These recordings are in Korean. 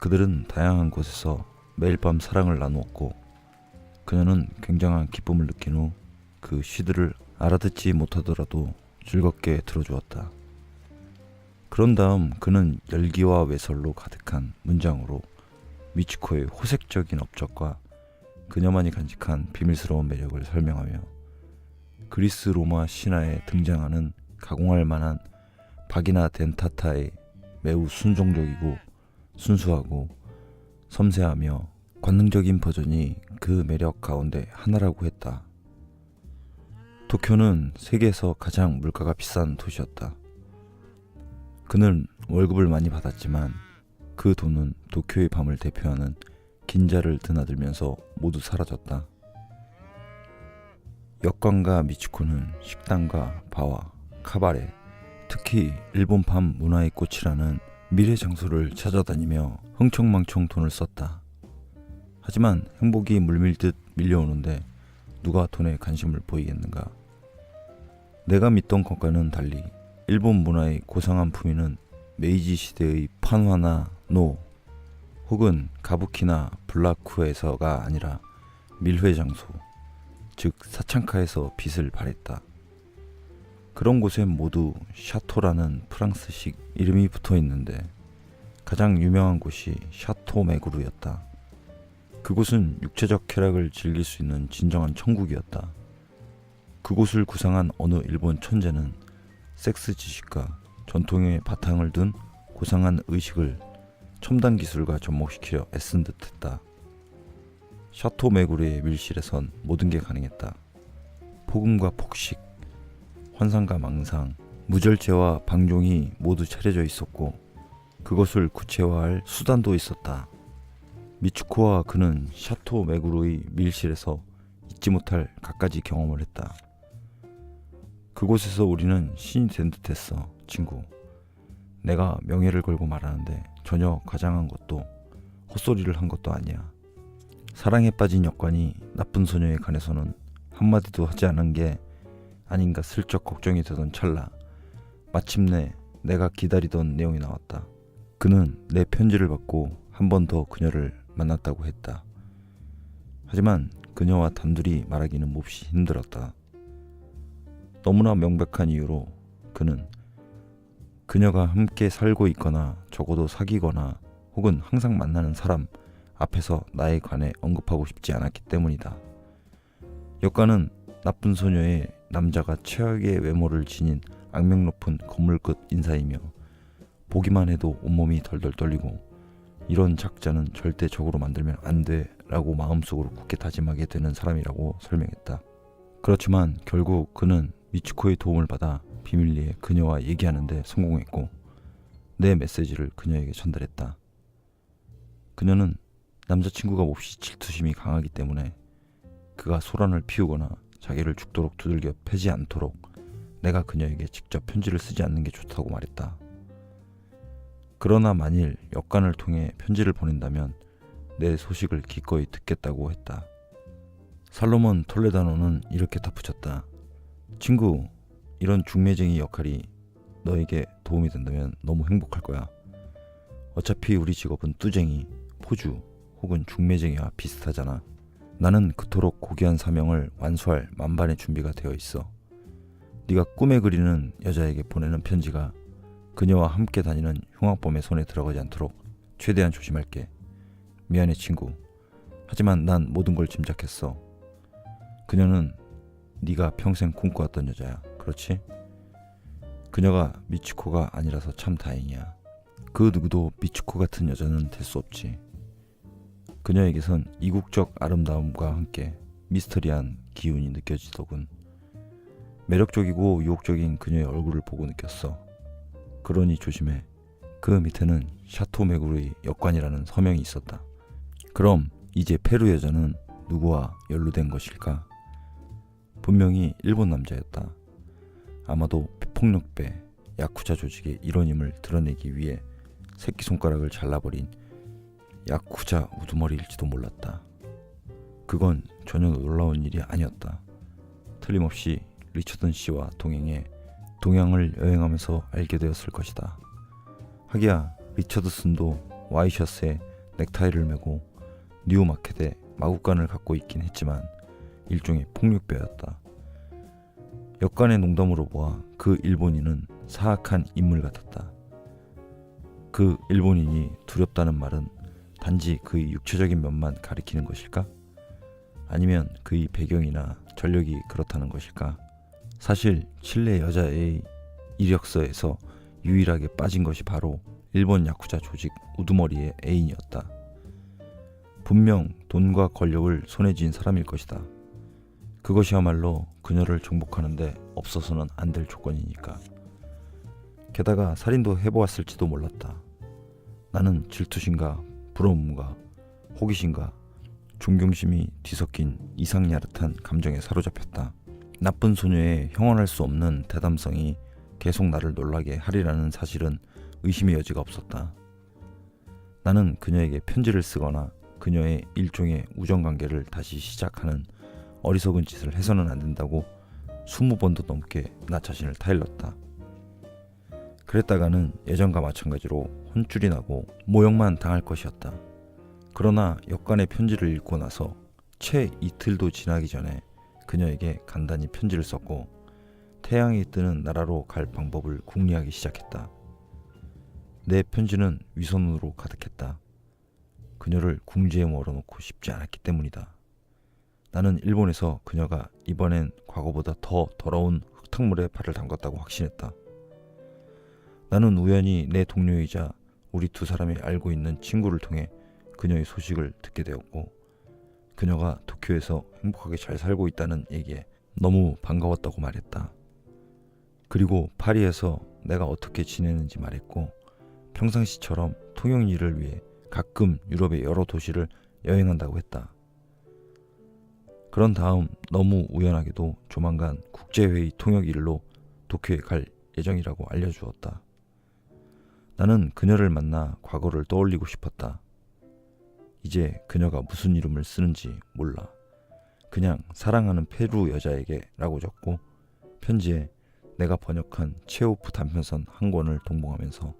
그들은 다양한 곳에서 매일 밤 사랑을 나누었고 그녀는 굉장한 기쁨을 느낀 후 그 시들을 알아듣지 못하더라도 즐겁게 들어주었다. 그런 다음 그는 열기와 외설로 가득한 문장으로 미치코의 호색적인 업적과 그녀만이 간직한 비밀스러운 매력을 설명하며 그리스 로마 신화에 등장하는 가공할 만한 바기나 덴타타의 매우 순종적이고 순수하고 섬세하며 관능적인 버전이 그 매력 가운데 하나라고 했다. 도쿄는 세계에서 가장 물가가 비싼 도시였다. 그는 월급을 많이 받았지만 그 돈은 도쿄의 밤을 대표하는 긴자를 드나들면서 모두 사라졌다. 역광과 미치코는 식당과 바와 카바레, 특히 일본 밤 문화의 꽃이라는 미래 장소를 찾아다니며 흥청망청 돈을 썼다. 하지만 행복이 물밀듯 밀려오는데 누가 돈에 관심을 보이겠는가? 내가 믿던 것과는 달리 일본 문화의 고상한 품위는 메이지 시대의 판화나 노 혹은 가부키나 블라쿠에서가 아니라 밀회 장소, 즉 사창카에서 빛을 발했다. 그런 곳엔 모두 샤토라는 프랑스식 이름이 붙어 있는데 가장 유명한 곳이 샤토 메구르였다. 그곳은 육체적 쾌락을 즐길 수 있는 진정한 천국이었다. 그곳을 구상한 어느 일본 천재는 섹스 지식과 전통의 바탕을 둔 고상한 의식을 첨단 기술과 접목시키려 애쓴 듯했다. 샤토 메구르의 밀실에선 모든 게 가능했다. 폭음과 폭식, 환상과 망상, 무절제와 방종이 모두 차려져 있었고 그것을 구체화할 수단도 있었다. 미츠코와 그는 샤토 메구르의 밀실에서 잊지 못할 갖가지 경험을 했다. 그곳에서 우리는 신이 된 듯했어, 친구. 내가 명예를 걸고 말하는데 전혀 과장한 것도 헛소리를 한 것도 아니야. 사랑에 빠진 역관이 나쁜 소녀에 관해서는 한마디도 하지 않은 게 아닌가 슬쩍 걱정이 되던 찰나 마침내 내가 기다리던 내용이 나왔다. 그는 내 편지를 받고 한 번 더 그녀를 만났다고 했다. 하지만 그녀와 단둘이 말하기는 몹시 힘들었다. 너무나 명백한 이유로 그는 그녀가 함께 살고 있거나 적어도 사귀거나 혹은 항상 만나는 사람 앞에서 나에 관해 언급하고 싶지 않았기 때문이다. 여과는 나쁜 소녀의 남자가 최악의 외모를 지닌 악명 높은 건물 끝 인사이며 보기만 해도 온몸이 덜덜 떨리고 이런 작자는 절대 적으로 만들면 안 돼 라고 마음속으로 굳게 다짐하게 되는 사람이라고 설명했다. 그렇지만 결국 그는 미츠코의 도움을 받아 비밀리에 그녀와 얘기하는데 성공했고 내 메시지를 그녀에게 전달했다. 그녀는 남자친구가 몹시 질투심이 강하기 때문에 그가 소란을 피우거나 자기를 죽도록 두들겨 패지 않도록 내가 그녀에게 직접 편지를 쓰지 않는 게 좋다고 말했다. 그러나 만일 역관을 통해 편지를 보낸다면 내 소식을 기꺼이 듣겠다고 했다. 살로몬 톨레다노는 이렇게 덧붙였다. 친구, 이런 중매쟁이 역할이 너에게 도움이 된다면 너무 행복할 거야. 어차피 우리 직업은 뚜쟁이, 포주 혹은 중매쟁이와 비슷하잖아. 나는 그토록 고귀한 사명을 완수할 만반의 준비가 되어 있어. 네가 꿈에 그리는 여자에게 보내는 편지가 그녀와 함께 다니는 흉악범의 손에 들어가지 않도록 최대한 조심할게. 미안해 친구. 하지만 난 모든 걸 짐작했어. 그녀는 네가 평생 꿈꿔왔던 여자야. 그렇지? 그녀가 미치코가 아니라서 참 다행이야. 그 누구도 미치코 같은 여자는 될 수 없지. 그녀에게선 이국적 아름다움과 함께 미스터리한 기운이 느껴지더군. 매력적이고 유혹적인 그녀의 얼굴을 보고 느꼈어. 그러니 조심해. 그 밑에는 샤토 메구르의 역관이라는 서명이 있었다. 그럼 이제 페루 여자는 누구와 연루된 것일까? 분명히 일본 남자였다. 아마도 폭력배, 야쿠자 조직의 일원임을 드러내기 위해 새끼손가락을 잘라버린 야쿠자 우두머리일지도 몰랐다. 그건 전혀 놀라운 일이 아니었다. 틀림없이 리처든 씨와 동행해 동양을 여행하면서 알게 되었을 것이다. 하기야 리처드슨도 와이셔츠에 넥타이를 메고 뉴마켓에 마구간을 갖고 있긴 했지만 일종의 폭력배였다. 역간의 농담으로 보아 그 일본인은 사악한 인물 같았다. 그 일본인이 두렵다는 말은 단지 그의 육체적인 면만 가리키는 것일까? 아니면 그의 배경이나 전력이 그렇다는 것일까? 사실 칠레 여자의 이력서에서 유일하게 빠진 것이 바로 일본 야쿠자 조직 우두머리의 애인이었다. 분명 돈과 권력을 손에 쥔 사람일 것이다. 그것이야말로 그녀를 정복하는데 없어서는 안 될 조건이니까. 게다가 살인도 해보았을지도 몰랐다. 나는 질투심과 부러움과 호기심과 존경심이 뒤섞인 이상 야릇한 감정에 사로잡혔다. 나쁜 소녀의 형언할 수 없는 대담성이 계속 나를 놀라게 하리라는 사실은 의심의 여지가 없었다. 나는 그녀에게 편지를 쓰거나 그녀의 일종의 우정관계를 다시 시작하는 어리석은 짓을 해서는 안 된다고 스무 번도 넘게 나 자신을 타일렀다. 그랬다가는 예전과 마찬가지로 혼쭐이 나고 모욕만 당할 것이었다. 그러나 역간의 편지를 읽고 나서 채 이틀도 지나기 전에 그녀에게 간단히 편지를 썼고 태양이 뜨는 나라로 갈 방법을 궁리하기 시작했다. 내 편지는 위선으로 가득했다. 그녀를 궁지에 몰아놓고 싶지 않았기 때문이다. 나는 일본에서 그녀가 이번엔 과거보다 더 더러운 흙탕물에 발을 담갔다고 확신했다. 나는 우연히 내 동료이자 우리 두 사람이 알고 있는 친구를 통해 그녀의 소식을 듣게 되었고 그녀가 도쿄에서 행복하게 잘 살고 있다는 얘기에 너무 반가웠다고 말했다. 그리고 파리에서 내가 어떻게 지내는지 말했고 평상시처럼 통영 일을 위해 가끔 유럽의 여러 도시를 여행한다고 했다. 그런 다음 너무 우연하게도 조만간 국제회의 통역 일로 도쿄에 갈 예정이라고 알려주었다. 나는 그녀를 만나 과거를 떠올리고 싶었다. 이제 그녀가 무슨 이름을 쓰는지 몰라. 그냥 사랑하는 페루 여자에게 라고 적고 편지에 내가 번역한 체오프 단편선 한 권을 동봉하면서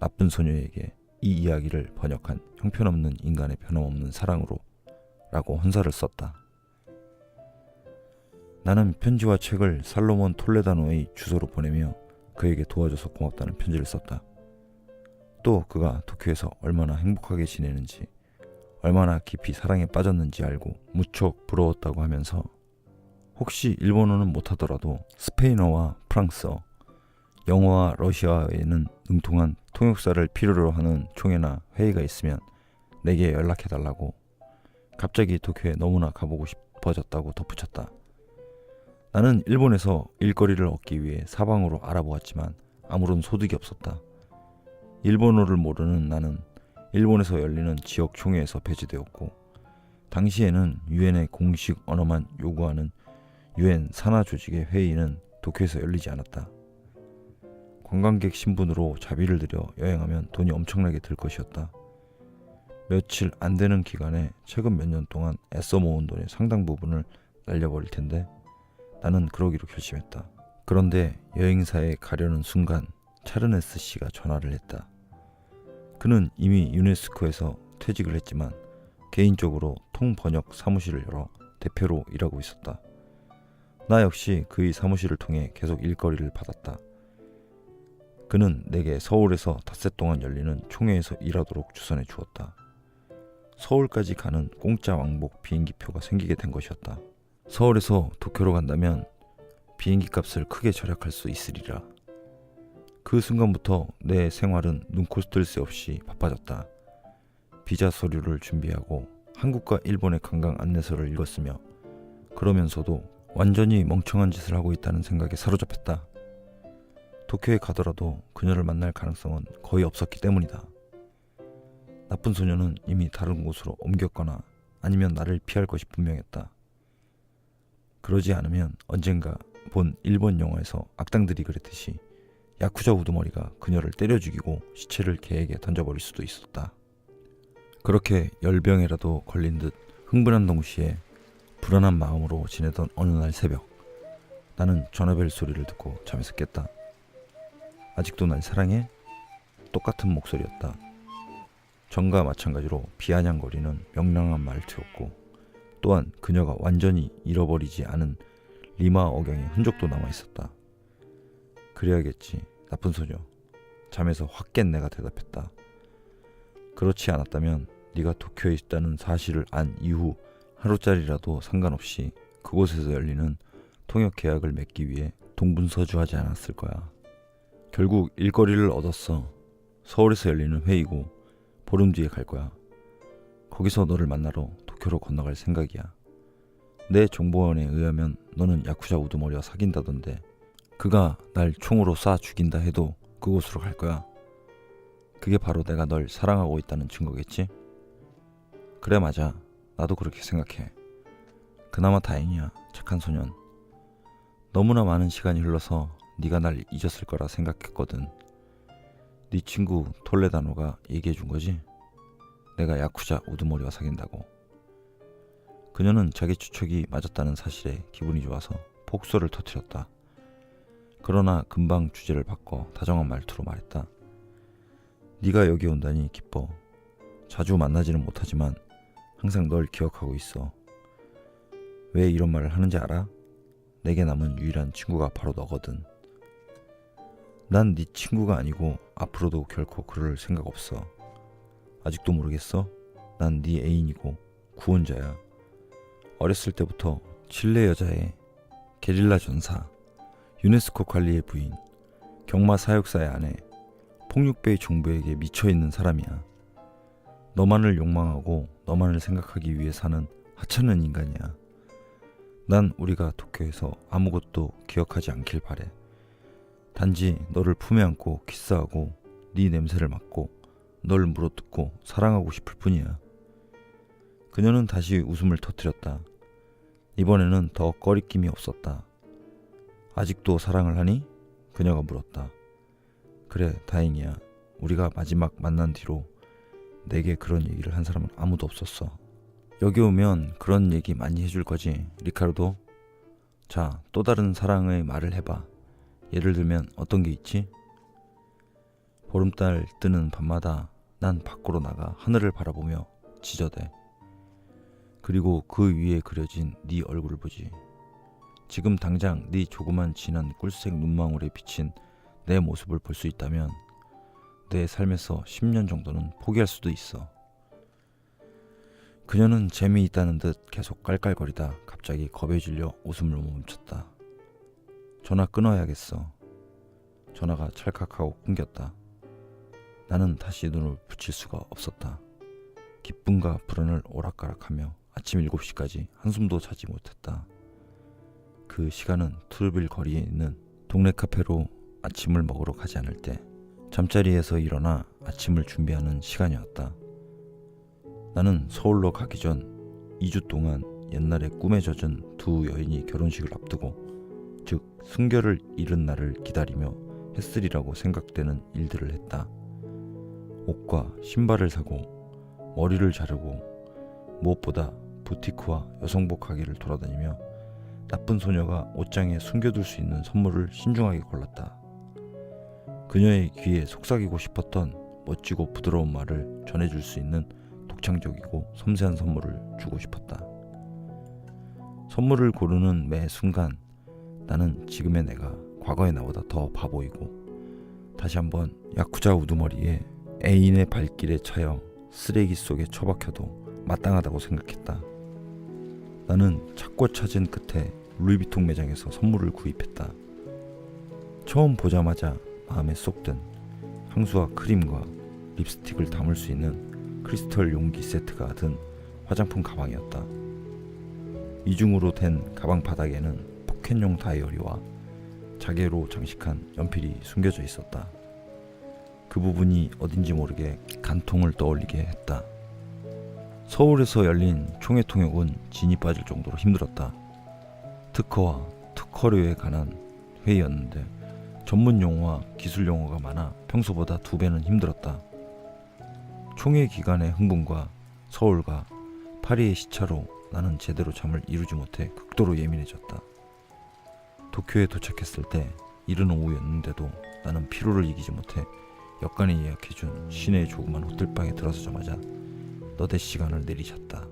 나쁜 소녀에게 이 이야기를 번역한 형편없는 인간의 변함없는 사랑으로 라고 헌사를 썼다. 나는 편지와 책을 살로몬 톨레다노의 주소로 보내며 그에게 도와줘서 고맙다는 편지를 썼다. 또 그가 도쿄에서 얼마나 행복하게 지내는지 얼마나 깊이 사랑에 빠졌는지 알고 무척 부러웠다고 하면서 혹시 일본어는 못하더라도 스페인어와 프랑스어, 영어와 러시아어에는 능통한 통역사를 필요로 하는 총회나 회의가 있으면 내게 연락해달라고 갑자기 도쿄에 너무나 가보고 싶어졌다고 덧붙였다. 나는 일본에서 일거리를 얻기 위해 사방으로 알아보았지만 아무런 소득이 없었다. 일본어를 모르는 나는 일본에서 열리는 지역 총회에서 배제되었고 당시에는 유엔의 공식 언어만 요구하는 유엔 산하 조직의 회의는 도쿄에서 열리지 않았다. 관광객 신분으로 자비를 들여 여행하면 돈이 엄청나게 들 것이었다. 며칠 안 되는 기간에 최근 몇 년 동안 애써 모은 돈의 상당 부분을 날려버릴 텐데 나는 그러기로 결심했다. 그런데 여행사에 가려는 순간 차르네스 씨가 전화를 했다. 그는 이미 유네스코에서 퇴직을 했지만 개인적으로 통번역 사무실을 열어 대표로 일하고 있었다. 나 역시 그의 사무실을 통해 계속 일거리를 받았다. 그는 내게 서울에서 닷새 동안 열리는 총회에서 일하도록 주선해 주었다. 서울까지 가는 공짜 왕복 비행기표가 생기게 된 것이었다. 서울에서 도쿄로 간다면 비행기 값을 크게 절약할 수 있으리라. 그 순간부터 내 생활은 눈코 뜰새 없이 바빠졌다. 비자 서류를 준비하고 한국과 일본의 관광 안내서를 읽었으며 그러면서도 완전히 멍청한 짓을 하고 있다는 생각에 사로잡혔다. 도쿄에 가더라도 그녀를 만날 가능성은 거의 없었기 때문이다. 나쁜 소녀는 이미 다른 곳으로 옮겼거나 아니면 나를 피할 것이 분명했다. 그러지 않으면 언젠가 본 일본 영화에서 악당들이 그랬듯이 야쿠자 우두머리가 그녀를 때려 죽이고 시체를 개에게 던져버릴 수도 있었다. 그렇게 열병에라도 걸린 듯 흥분한 동시에 불안한 마음으로 지내던 어느 날 새벽 나는 전화벨 소리를 듣고 잠에서 깼다. 아직도 날 사랑해? 똑같은 목소리였다. 전과 마찬가지로 비아냥거리는 명랑한 말투였고 또한 그녀가 완전히 잃어버리지 않은 리마 억양의 흔적도 남아 있었다. 그래야겠지 나쁜 소녀. 잠에서 확 깬 내가 대답했다. 그렇지 않았다면 네가 도쿄에 있다는 사실을 안 이후 하루짜리라도 상관없이 그곳에서 열리는 통역 계약을 맺기 위해 동분서주하지 않았을 거야. 결국 일거리를 얻었어. 서울에서 열리는 회의고 보름 뒤에 갈 거야. 거기서 너를 만나러 도쿄로 건너갈 생각이야. 내 정보원에 의하면 너는 야쿠자 우두머리와 사귄다던데 그가 날 총으로 쏴 죽인다 해도 그곳으로 갈 거야. 그게 바로 내가 널 사랑하고 있다는 증거겠지? 그래 맞아. 나도 그렇게 생각해. 그나마 다행이야. 착한 소년. 너무나 많은 시간이 흘러서 네가 날 잊었을 거라 생각했거든. 네 친구 톨레다노가 얘기해 준 거지? 내가 야쿠자 우두머리와 사귄다고. 그녀는 자기 추측이 맞았다는 사실에 기분이 좋아서 폭소를 터뜨렸다. 그러나 금방 주제를 바꿔 다정한 말투로 말했다. 네가 여기 온다니 기뻐. 자주 만나지는 못하지만 항상 널 기억하고 있어. 왜 이런 말을 하는지 알아? 내게 남은 유일한 친구가 바로 너거든. 난 네 친구가 아니고 앞으로도 결코 그럴 생각 없어. 아직도 모르겠어? 난 네 애인이고 구원자야. 어렸을 때부터 칠레 여자의 게릴라 전사, 유네스코 관리의 부인, 경마 사육사의 아내, 폭력배의 정부에게 미쳐있는 사람이야. 너만을 욕망하고 너만을 생각하기 위해 사는 하찮은 인간이야. 난 우리가 도쿄에서 아무것도 기억하지 않길 바래. 단지 너를 품에 안고 키스하고 네 냄새를 맡고 널 물어뜯고 사랑하고 싶을 뿐이야. 그녀는 다시 웃음을 터뜨렸다. 이번에는 더 꺼리낌이 없었다. 아직도 사랑을 하니? 그녀가 물었다. 그래, 다행이야. 우리가 마지막 만난 뒤로 내게 그런 얘기를 한 사람은 아무도 없었어. 여기 오면 그런 얘기 많이 해줄 거지, 리카르도? 자, 또 다른 사랑의 말을 해봐. 예를 들면 어떤 게 있지? 보름달 뜨는 밤마다 난 밖으로 나가 하늘을 바라보며 지저대. 그리고 그 위에 그려진 네 얼굴을 보지. 지금 당장 네 조그만 진한 꿀색 눈망울에 비친 내 모습을 볼 수 있다면 내 삶에서 10년 정도는 포기할 수도 있어. 그녀는 재미있다는 듯 계속 깔깔거리다 갑자기 겁에 질려 웃음을 멈췄다. 전화 끊어야겠어. 전화가 찰칵하고 끊겼다. 나는 다시 눈을 붙일 수가 없었다. 기쁨과 불안을 오락가락하며 아침 7시까지 한숨도 자지 못했다. 그 시간은 투르빌 거리에 있는 동네 카페로 아침을 먹으러 가지 않을 때 잠자리에서 일어나 아침을 준비하는 시간이었다. 나는 서울로 가기 전 2주 동안 옛날에 꿈에 젖은 두 여인이 결혼식을 앞두고 즉 순결을 잃은 날을 기다리며 했으리라고 생각되는 일들을 했다. 옷과 신발을 사고 머리를 자르고 무엇보다 부티크와 여성복 가게를 돌아다니며 나쁜 소녀가 옷장에 숨겨둘 수 있는 선물을 신중하게 골랐다. 그녀의 귀에 속삭이고 싶었던 멋지고 부드러운 말을 전해줄 수 있는 독창적이고 섬세한 선물을 주고 싶었다. 선물을 고르는 매 순간 나는 지금의 내가 과거의 나보다 더 바보이고 다시 한번 야쿠자 우두머리에 애인의 발길에 차여 쓰레기 속에 처박혀도 마땅하다고 생각했다. 나는 찾고 찾은 끝에 루이비통 매장에서 선물을 구입했다. 처음 보자마자 마음에 쏙 든 향수와 크림과 립스틱을 담을 수 있는 크리스털 용기 세트가 든 화장품 가방이었다. 이중으로 된 가방 바닥에는 포켓용 다이어리와 자개로 장식한 연필이 숨겨져 있었다. 그 부분이 어딘지 모르게 간통을 떠올리게 했다. 서울에서 열린 총회 통역은 진이 빠질 정도로 힘들었다. 특허와 특허료에 관한 회의였는데 전문 용어와 기술 용어가 많아 평소보다 두 배는 힘들었다. 총회 기간의 흥분과 서울과 파리의 시차로 나는 제대로 잠을 이루지 못해 극도로 예민해졌다. 도쿄에 도착했을 때 이른 오후였는데도 나는 피로를 이기지 못해 역관이 예약해준 시내의 조그만 호텔방에 들어서자마자 너댓 시간을 내리셨다.